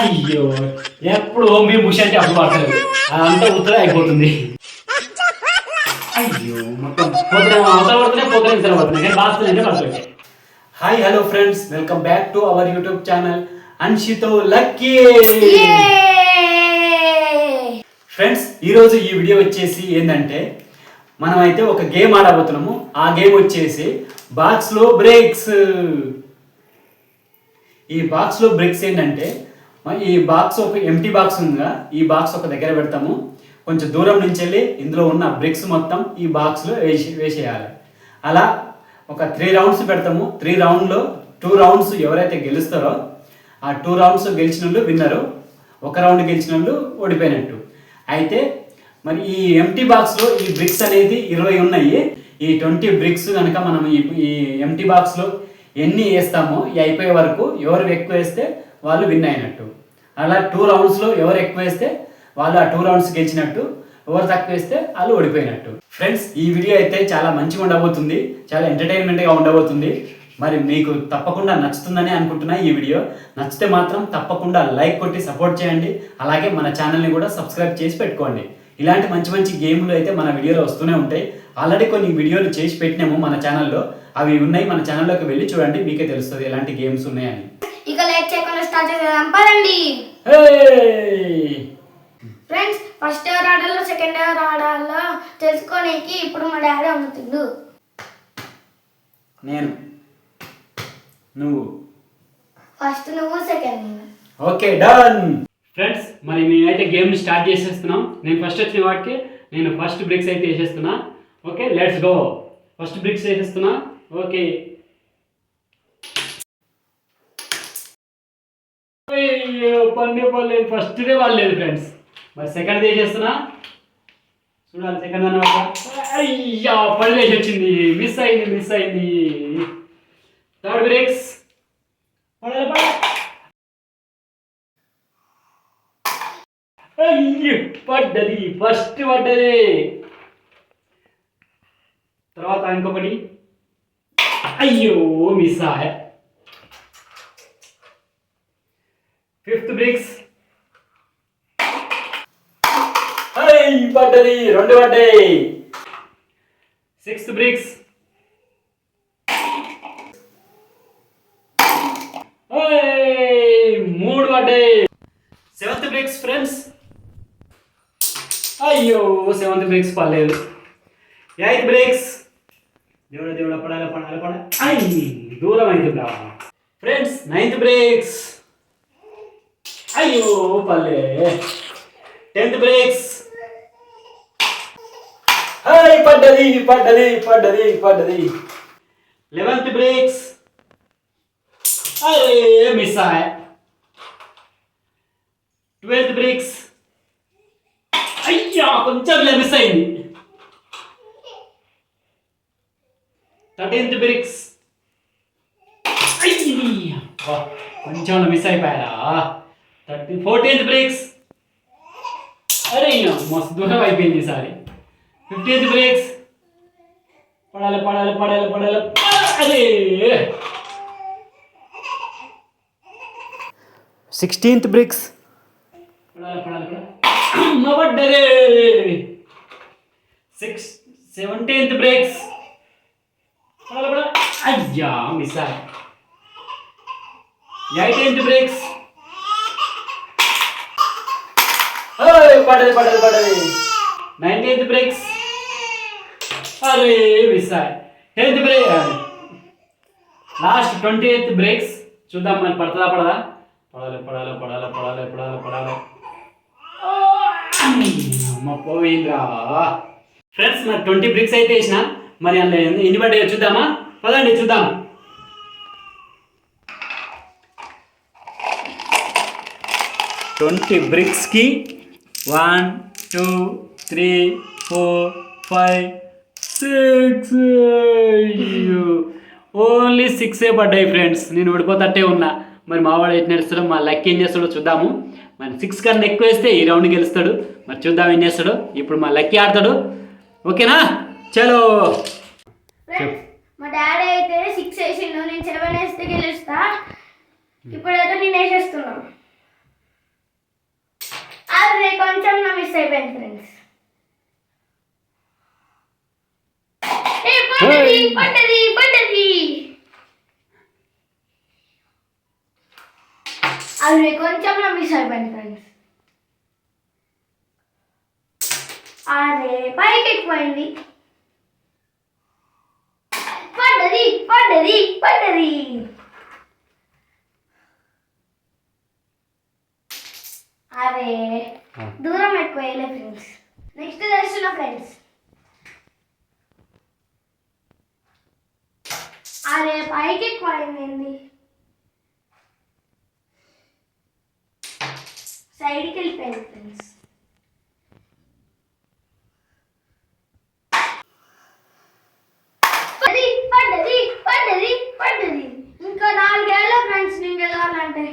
అయ్యో ఎప్పుడు మీ బుష్ అంటే అప్పుడు పడతారు అంతా ఉత్తరం అయిపోతుంది. అయ్యో మొత్తం పొద్దున అవతల పడుతున్నాయి పొద్దున ఇతర పడుతున్నాయి కానీ బాగా అంటే పడుతుంది hi hello friends welcome back to our YouTube channel అన్షితో lucky friends ఈరోజు ఈ వీడియో వచ్చేసి ఏంటంటే మనం అయితే ఒక గేమ్ ఆడబోతున్నాము. ఆ గేమ్ వచ్చేసి బాక్స్లో బ్రేక్స్ ఈ బాక్స్లో బ్రిక్స్ ఏంటంటే ఈ బాక్స్ ఒక ఎంటీ బాక్స్ ఉందిగా ఈ బాక్స్ ఒక దగ్గర పెడతాము. కొంచెం దూరం నుంచి వెళ్ళి ఇందులో ఉన్న బ్రిక్స్ మొత్తం ఈ బాక్స్లో వేసి వేసేయాలి. అలా ఒక త్రీ రౌండ్స్ పెడతాము. త్రీ రౌండ్లో టూ రౌండ్స్ ఎవరైతే గెలుస్తారో ఆ టూ రౌండ్స్ గెలిచిన వాళ్ళు విన్నరు ఒక రౌండ్ గెలిచిన వాళ్ళు ఓడిపోయినట్టు. అయితే మరి ఈ ఎంటీ బాక్స్లో ఈ బ్రిక్స్ అనేది ఇరవై ఉన్నాయి. ఈ ట్వంటీ బ్రిక్స్ కనుక మనం ఈ ఈ ఎంటీ బాక్స్లో ఎన్ని వేస్తామో ఇవి అయిపోయే వరకు ఎవరు ఎక్కువ వేస్తే వాళ్ళు విన్ అయినట్టు. అలా టూ రౌండ్స్లో ఎవరు ఎక్కువ వేస్తే వాళ్ళు ఆ టూ రౌండ్స్ గెలిచినట్టు ఎవరు తక్కువ వేస్తే వాళ్ళు ఓడిపోయినట్టు. ఫ్రెండ్స్ ఈ వీడియో అయితే చాలా మంచిగా ఉండబోతుంది చాలా ఎంటర్టైన్మెంట్గా ఉండబోతుంది. మరి మీకు తప్పకుండా నచ్చుతుందని అనుకుంటున్నా ఈ వీడియో నచ్చితే మాత్రం తప్పకుండా లైక్ కొట్టి సపోర్ట్ చేయండి. అలాగే మన ఛానల్ని కూడా సబ్స్క్రైబ్ చేసి పెట్టుకోండి. ఇలాంటి మంచి మంచి గేమ్లు అయితే మన వీడియోలో వస్తూనే ఉంటాయి. ఆల్రెడీ కొన్ని వీడియోలు చేసి పెట్టినాము మన ఛానల్లో అవి ఉన్నాయి మన ఛానల్లోకి వెళ్ళి చూడండి మీకే తెలుస్తుంది ఎలాంటి గేమ్స్ ఉన్నాయని. ఇక లేట్ చేయకుండా స్టార్ట్ చేద్దాం పదండి. Hey! ఫ్రెండ్స్ ఫస్ట్ ఎవరు ఆడాలో సెకండ్ ఎవరు ఆడాలో తెలుసుకోనికి ఇప్పుడు మా డాడీ అమ్ముతుండు. నేను. నువ్వు. ఫస్ట్ నువ్వు సెకండ్ నేను. ఓకే డన్ ఫ్రెండ్స్ మరి నేనైతే గేమ్ స్టార్ట్ చేసేస్తున్నాం. నేను ఫస్ట్ వచ్చిన వాటికి నేను ఫస్ట్ బ్రిక్స్ అయితే వేసేస్తున్నా. Okay let's go first bricks వేసేస్తున్నా. Okay. అయ్యో పన్నే పర్లేదు ఫస్ట్ డే పడలేదు ఫ్రెండ్స్ మరి సెకండ్ వేసేస్తున్నా చూడాలి సెకండ్ అన్న అయ్యా పడలేసి వచ్చింది మిస్ అయింది మిస్ అయింది. థర్డ్ బ్రేక్స్ పడాలి పడాలి. పడ్డది ఫస్ట్ పడ్డది. తర్వాత ఇంకొకటి. అయ్యో మిస్ ఆయా ఫిఫ్త్ బ్రిక్స్ అయ్యి పడ్డది రెండు పడ్డాయి సిక్స్త్ బ్రిక్స్ ఏయ్, మూడు పడ్డాయి సెవెంత్ బ్రేక్స్ ఫ్రెండ్స్ అయ్యో సెవెంత్ బ్రేక్స్ పర్లేదు ఎయిత్ బ్రేక్స్ దేవుడ దేవుడ పడాలి పడాలి పడాలి. అయ్యి దూరం బ్రాహ్మణ ఫ్రెండ్స్ నైన్త్ బ్రేక్స్ అయ్యో పల్లె. టెన్త్ బ్రేక్స్ హాయ్ పడ్డది పడ్డది పడ్డది పడ్డది. లెవెన్త్ బ్రేక్స్ అరే మిస్ ఆయా ట్వెల్త్ బ్రేక్స్ అయ్యా కొంచెం మిస్ అయింది. Thirteenth bricks. కొంచెం మిస్ అయిపోయారా థర్టీ ఫోర్టీన్త్ బ్రేక్స్ అరే మస్తు దూరం అయిపోయింది ఈసారి ఫిఫ్టీన్త్ బ్రేక్స్ పడాలి పడాలి పడాలి పడాలి అరే సిక్స్టీన్త్ బ్రిక్స్ పడాలి పడాలి పడాలి సిక్స్ సెవెంటీన్త్ బ్రేక్స్ పడాలి పడాలి అయ్యా మిస్ ఎయిటీన్త్ బ్రేక్స్? పడదు పడదు పడది నైన్టీన్త్ బ్రేక్స్? అరే miss tenth break last twenty eighth bricks? చూద్దాం మరి పడుతుందా పడదా? పడాలి పడాలి పడాలి పడాలి పడాలి పడాలి. అమ్మ పోయిందిరా. ఫ్రెండ్స్ మరి ట్వంటీ బ్రిక్స్ అయితే వేసిన? మరి అందులో ఎన్ని- పడ్డాయో చూద్దామా? పదండి చూద్దాం. Twenty బ్రిక్స్కి one two three four five six only సిక్సే పడ్డాయి ఫ్రెండ్స్. నేను ఓడిపోతట్టే ఉన్నా. మరి మా వాడు ఎట్ నడుస్తాడో మా లక్ ఏం చేస్తాడో చూద్దాము. మరి సిక్స్ కన్నా ఎక్కువ వేస్తే ఈ రౌండ్ గెలుస్తాడు. మరి చూద్దాం ఏం చేస్తాడో. ఇప్పుడు మా లక్కీ ఆడతాడు. ఓకేనా? చలో. మా డాడీ అయితే సిక్స్ వేసిండు నేను సెవెన్ వేస్తే గెలుస్తా. ఇప్పుడైతే నేను వేసేస్తున్నా. అదే కొంచెం నా మిస్ అయిపోయింది ఫ్రెండ్స్ పడ్డది పడ్డది పడ్డది అదే కొంచెం నా మిస్ అయిపోయింది ఫ్రెండ్స్ అరే పైకి ఎక్కిపోయింది పడ్డది పడ్డది అరే దూరం ఎక్కువ వేయలే ఫ్రెండ్స్ నెక్స్ట్ చేస్తున్నా ఫ్రెండ్స్ అరే పైకి ఎక్కువ అయింది సైడ్కి వెళ్ళిపోయింది ఫ్రెండ్స్ పడ్డది పడ్డది పడ్డది పడ్డది ఇంకా నాలుగేళ్ళ ఫ్రెండ్స్ నేను గెలవాలంటే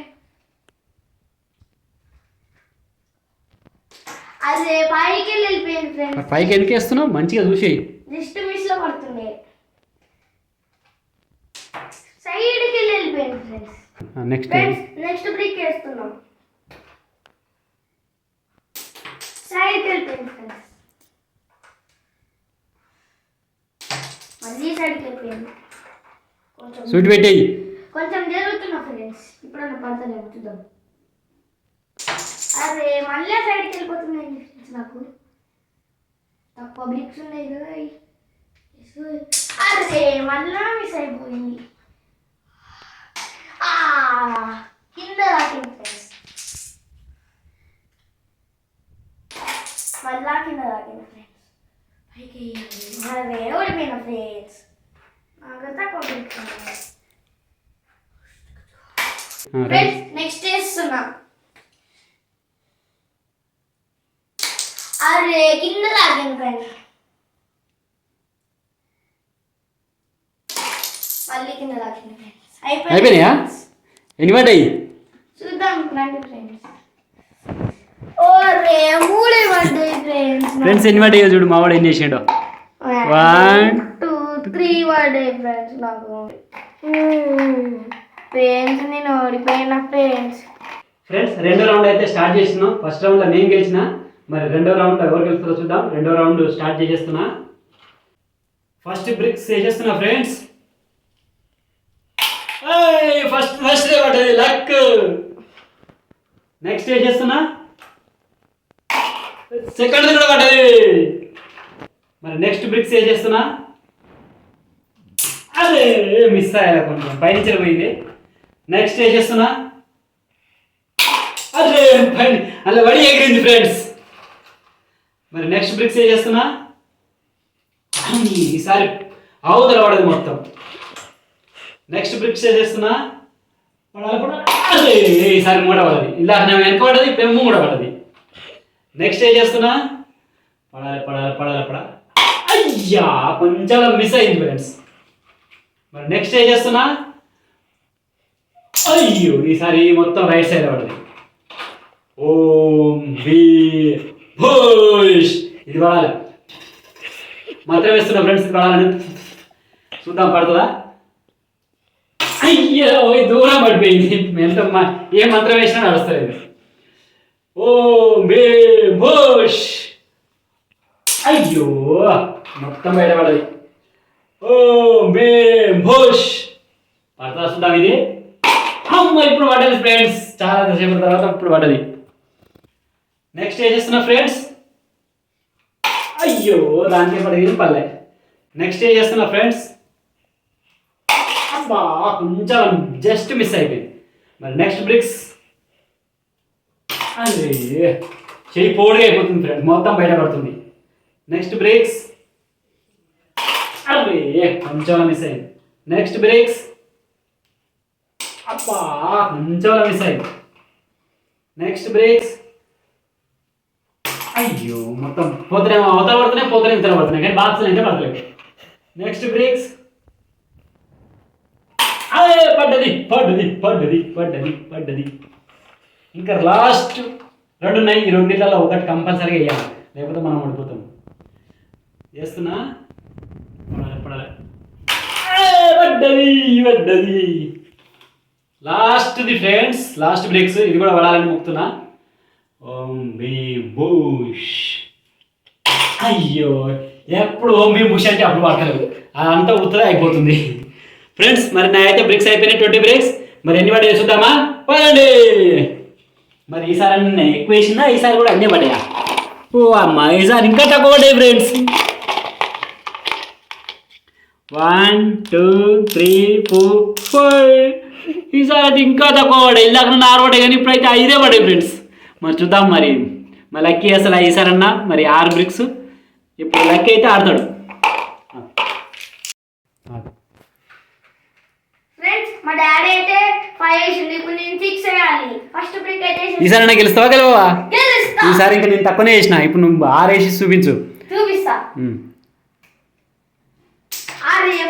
అదే పైకి వెళ్ళి వెళ్ళిపోయింది ఫ్రెండ్స్ పైకి ఎందుకు వేస్తున్నావు మంచిగా చూసేయి. జస్ట్ మిస్లో పడుతుండే వెళ్ళి వెళ్ళిపోయింది ఫ్రెండ్స్. నెక్స్ట్ నెక్స్ట్ బ్రేక్ వేస్తున్నాం. వెళ్ళిపోయింది ఫ్రెండ్స్. మళ్ళీ సైడ్కి వెళ్ళిపోయింది కొంచెం స్వీట్ పెట్టేయి. కొంచెం జరుగుతున్నా ఫ్రెండ్స్. ఇప్పుడన్నా పడతలేదు? చూద్దాం. అరే మళ్ళీ సైడ్కి వెళ్ళిపోతున్నాయి నాకు. తక్కువ బ్రిక్స్ ఉన్నాయి కదా. అరే మళ్ళా మిస్ అయిపోయింది ఆ, కింద రాకింది ఫ్రెండ్స్ మళ్ళా కింద రాకింది ఫ్రెండ్స్ పైకి అరే ఓడిపోయిన ఫ్రెండ్స్ నాకు తక్కువ బ్రిక్స్ ఉన్నాయి ఫ్రెండ్స్ నెక్స్ట్ చేస్తున్నా అరే కింద ఫ్రెండ్స్ మళ్ళీ కింద ఫ్రెండ్స్ అయిపోయినాయా? ఎన్ని పడ్డాయి? చూద్దాం రండి ఫ్రెండ్స్ ఓ రే మూడే పడ్డాయి ఫ్రెండ్స్ ఫ్రెండ్స్ ఎన్ని పడ్డాయో చూడు మావాడు ఎన్ని చేసాడో. One. టూ త్రీ పడ్డాయి ఫ్రెండ్స్ నాకు. ఫ్రెండ్స్ నేను ఓడిపోయిన ఫ్రెండ్స్ ఫ్రెండ్స్ రెండో రౌండ్ అయితే స్టార్ట్ చేస్తున్నాం ఫస్ట్ రౌండ్లో నేను గెలిచిన మరి రెండో రౌండ్ ఎవరు గెలుస్తారో చూద్దాం. రెండో రౌండ్ స్టార్ట్ చేసేస్తున్నా. ఫస్ట్ బ్రిక్స్ వేసేస్తున్నా ఫ్రెండ్స్. ఫస్ట్ ఫస్ట్ పడ్డది. లక్. నెక్స్ట్ వేసేస్తున్నా సెకండ్ కూడా పడ్డది. మరి నెక్స్ట్ బ్రిక్స్ వేసేస్తున్నా అదే మిస్ అయ్యా కొంచెం. పైనుంచి పోయింది. నెక్స్ట్ వేసేస్తున్నా అరే పైన అలా వడి ఎగిరింది ఫ్రెండ్స్. మరి నెక్స్ట్ బ్రిక్స్ ఏం చేస్తున్నా? ఈసారి అవతల పడదు మొత్తం. నెక్స్ట్ బ్రిక్స్ ఏం చేస్తున్నా? ఈసారి మూడ పడది ఇలా నేను వెనక పడది పెమ్ము కూడా పడది నెక్స్ట్ ఏం చేస్తున్నా? పడాలి పడాలి పడాలి పడాలి. అయ్యా కొంచెం మిస్ అయింది ఫ్రెండ్స్ మరి నెక్స్ట్ ఏం చేస్తున్నా? అయ్యో ఈసారి మొత్తం రైట్ సైడ్ పడది ఓం వి భూష్ ఇది పడాలి మాత్రం వేస్తున్నా ఫ్రెండ్స్ ఇది పడాలని చూద్దాం పడుతుందా? అయ్యో ఓయ్ దూరం పడిపోయింది. ఎంత ఏ మంత్రం వేసినా నడుస్తుంది ఓ మే భోష్. అయ్యో మొత్తం బయటపడది ఓ మే భోష్. పడతా చూద్దాం ఇది? అమ్మ ఇప్పుడు పడ్డది ఫ్రెండ్స్ చాలా సేపు తర్వాత ఇప్పుడు పడ్డది నెక్స్ట్ ఏం చేస్తున్నా ఫ్రెండ్స్ అయ్యో దానికి పడేది పల్లె నెక్స్ట్ ఏం చేస్తున్నా ఫ్రెండ్స్ అబ్బా కొంచెం జస్ట్ మిస్ అయిపోయింది. మరి నెక్స్ట్ బ్రిక్స్ అరే చెయ్యి పోడే అయిపోతుంది ఫ్రెండ్స్ మొత్తం బయటపడుతుంది నెక్స్ట్ బ్రేక్స్ అరే కొంచెం మిస్ అయింది. నెక్స్ట్ బ్రేక్స్ అబ్బా కొంచెం మిస్ అయింది. నెక్స్ట్ బ్రేక్స్ అయ్యో మొత్తం పోతేనేమో అవతల పడుతున్నాయి పోతేనే ఇతర పడుతున్నాయి. కానీ బాక్స్ అంటే పడలేదు నెక్స్ట్ బ్రేక్స్ అదే పడ్డది పడ్డది పడ్డది పడ్డది పడ్డది. ఇంకా లాస్ట్ రెండు ఉన్నాయి. ఈ రెండిట్లలో ఒకటి కంపల్సరీగా వేయాలి. లేకపోతే మనం ఓడిపోతాం. చేస్తున్నా పడాలి పడ్డది పడ్డది. లాస్ట్ది ఫ్రెండ్స్ లాస్ట్ బ్రేక్స్ ఇది కూడా పడాలని మొక్కుతున్నా. ఓం బీ బూష్. అయ్యో ఎప్పుడు ఓం బీ బుష్ అంటే అప్పుడు పడతలేదు అంతా ఉత్తరే అయిపోతుంది. ఫ్రెండ్స్ మరి నా అయితే బ్రిక్స్ అయిపోయినాయి. Twenty bricks. మరి ఎన్ని పడే చూద్దామా? పడండి మరి ఈసారి అన్నీ ఎక్కువ వేసినా ఈసారి కూడా అన్నీ పడ్డాయా? ఓ అమ్మ ఈసారి ఇంకా తక్కువ పడ్డాయి friends. One two three four five. ఈసారి ఇంకా తక్కువ పడే ఇందాక ఆరు పడే కానీ ఇప్పుడైతే ఐదే పడే ఫ్రెండ్స్. మరి చూద్దాం మరి. మరి లక్కీ అసలు ఈసారన్నా మరి ఆరు బ్రిక్స్. ఇప్పుడు లక్కీ అయితే ఆడతాడు. మా డాడీ అయితే ఫైవ్ వేసింది ఇప్పుడు నేను సిక్స్ వేయాలి. ఫస్ట్ బ్రేక్ అయితే వేసేసి- ఈసారి గెలుస్తావా గెలవా ఈసారి ఇంకా నేను తక్కువనే వేసిన. ఇప్పుడు నువ్వు ఆరు వేసి చూపించు. చూపిస్తా.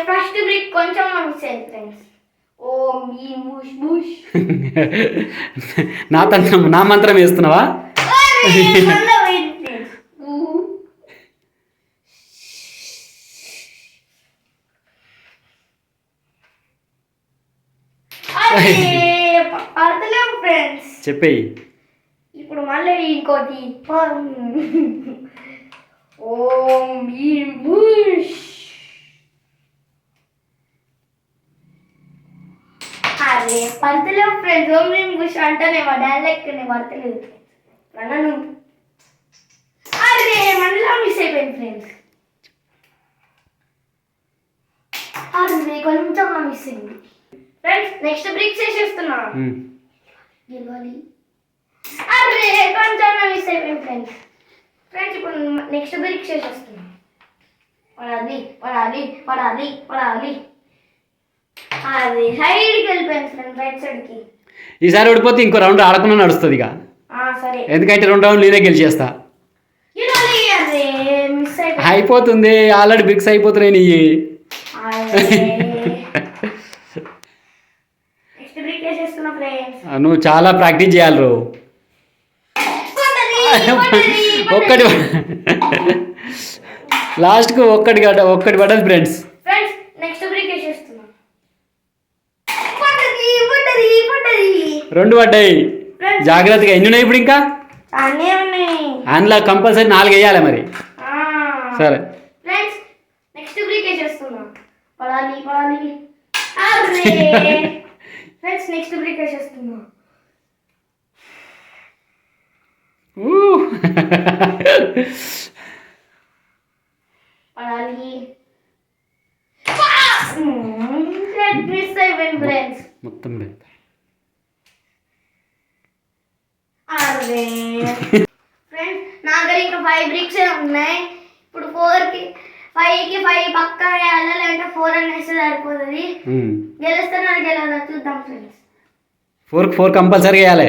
ఫస్ట్ బ్రేక్ కొంచెం మిస్ ఫ్రెండ్స్. నా తంత్రం నా మంత్రం వేస్తున్నావా? చెప్పేయి. ఇప్పుడు మళ్ళీ ఇంకోటి. ఓం భీం అరే పడతలేవు ఫ్రెండ్స్ ఓం భీం బుష్ అంటేనే మా డైలాగ్ పడతలేదు నన్ను అరే మళ్ళీ మిస్ అయిపోయింది ఫ్రెండ్స్ అరే కొంచెం మిస్ అయింది. ఫ్రెండ్స్ నెక్స్ట్ బ్రిక్స్ వేసేస్తున్నా ఉమ్. గెలవాలి. అరే కొంచెం మిస్ అయిపోయింది ఫ్రెండ్స్ ఫ్రెండ్స్ ఇప్పుడు నెక్స్ట్ బ్రేక్ చేసేస్తున్నాం. పడాలి పడాలి పడాలి పడాలి. అది సైడ్కి వెళ్ళిపోయింది ఫ్రెండ్ రైట్ సైడ్కి ఈసారి ఓడిపోతే ఇంకో రౌండ్ ఆడకుండా నడుస్తుంది ఇక. సరే. ఎందుకంటే రెండు రౌండ్లు నేనే గెలిచేస్తా. మిస్ అయిపోయింది. అయిపోతుంది. ఆల్రెడీ బ్రిక్స్ అయిపోతున్నాయి నీ నెక్స్ట్ బ్రేక్ వేసేస్తున్నా ఫ్రెండ్స్ నువ్వు చాలా ప్రాక్టీస్ చేయాలి రో. ఒక్కటి లాస్ట్కు ఒక్కటి గడ్డ ఒక్కటి పడ్డది ఫ్రెండ్స్ ఫ్రెండ్స్ నెక్స్ట్ బ్రేక్ వేసేస్తున్నా పడ్డది పడ్డది పడ్డది రెండు పడ్డాయి. జాగ్రత్తగా. ఎన్ని ఉన్నాయి ఇప్పుడు ఇంకా? అందులో కంపల్సరీ నాలుగు వేయాలి మరి. సరే. ఫ్రెండ్స్ నెక్స్ట్ బ్రేక్ వేసేస్తున్నా నెక్స్ట్ బ్రేక్ వేసేస్తున్నా ఊ. పడాలి మిస్ అయిపోయింది ఫ్రెండ్స్ మొత్తం లేదు. అరే. ఫ్రెండ్స్ నా దగ్గర ఇంకా ఫైవ్ బ్రిక్స్ ఉన్నాయి. ఇప్పుడు ఫోర్కి ఫైవ్ పక్క వేయాలి లేదంటే ఫోర్ అనేసి సరిపోతుంది. ఉమ్. గెలిస్తే నాకు గెలవదా? చూద్దాం ఫ్రెండ్స్ ఫోర్ ఫోర్ కంపల్సరీ వేయాలి.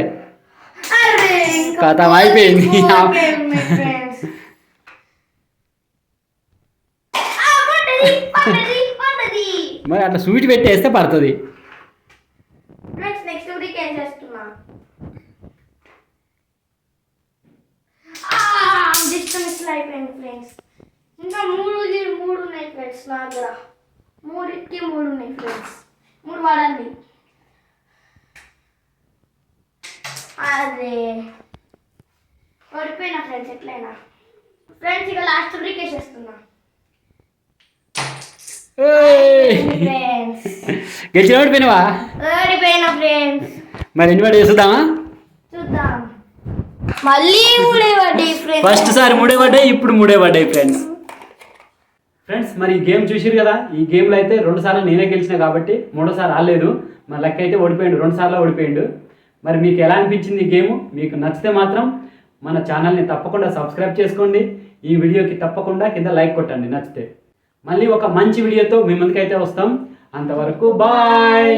కథం అయిపోయింది. మరి అట్లా స్వీట్ పెట్టేస్తే పడుతుంది ఫ్రెండ్స్ నెక్స్ట్ వీక్ ఏం చేస్తున్నా జస్ట్ మిస్ అయిపోయింది ఫ్రెండ్స్ ఇంకా మూడు మూడు ఉన్నాయి ఫ్రెండ్స్ నా దగ్గర. మూడింటికి మూడు ఉన్నాయి ఫ్రెండ్స్ మూడు వాడండి. అదే. ఓడిపోయినా ఫ్రెండ్స్ ఎట్లయినా. ఫ్రెండ్స్ ఇక లాస్ట్ బ్రేక్ వేసేస్తున్నా. ఫ్రెండ్స్ గెలిచిన ఓడిపోయినావా ఓడిపోయినా ఫ్రెండ్స్ మరి ఎన్ని పడి వేసుద్దామా చూద్దాం. మళ్ళీ మూడే పడ్డాయి ఫ్రెండ్స్ ఫస్ట్ సారి మూడే పడ్డాయి ఇప్పుడు మూడే పడ్డాయి ఫ్రెండ్స్ ఫ్రెండ్స్ మరి ఈ గేమ్ చూసిరు కదా? ఈ గేమ్లో అయితే రెండు సార్లు నేనే గెలిచిన కాబట్టి మూడోసారి ఆడలేదు. మరి లెక్క అయితే ఓడిపోయిండు రెండు సార్లు ఓడిపోయిండు. మరి మీకు ఎలా అనిపించింది ఈ గేమ్? మీకు నచ్చితే మాత్రం మన ఛానల్ని తప్పకుండా సబ్స్క్రైబ్ చేసుకోండి. ఈ వీడియోకి తప్పకుండా కింద లైక్ కొట్టండి నచ్చితే. మళ్ళీ ఒక మంచి వీడియోతో మీ ముందుకైతే వస్తాం. అంతవరకు బాయ్!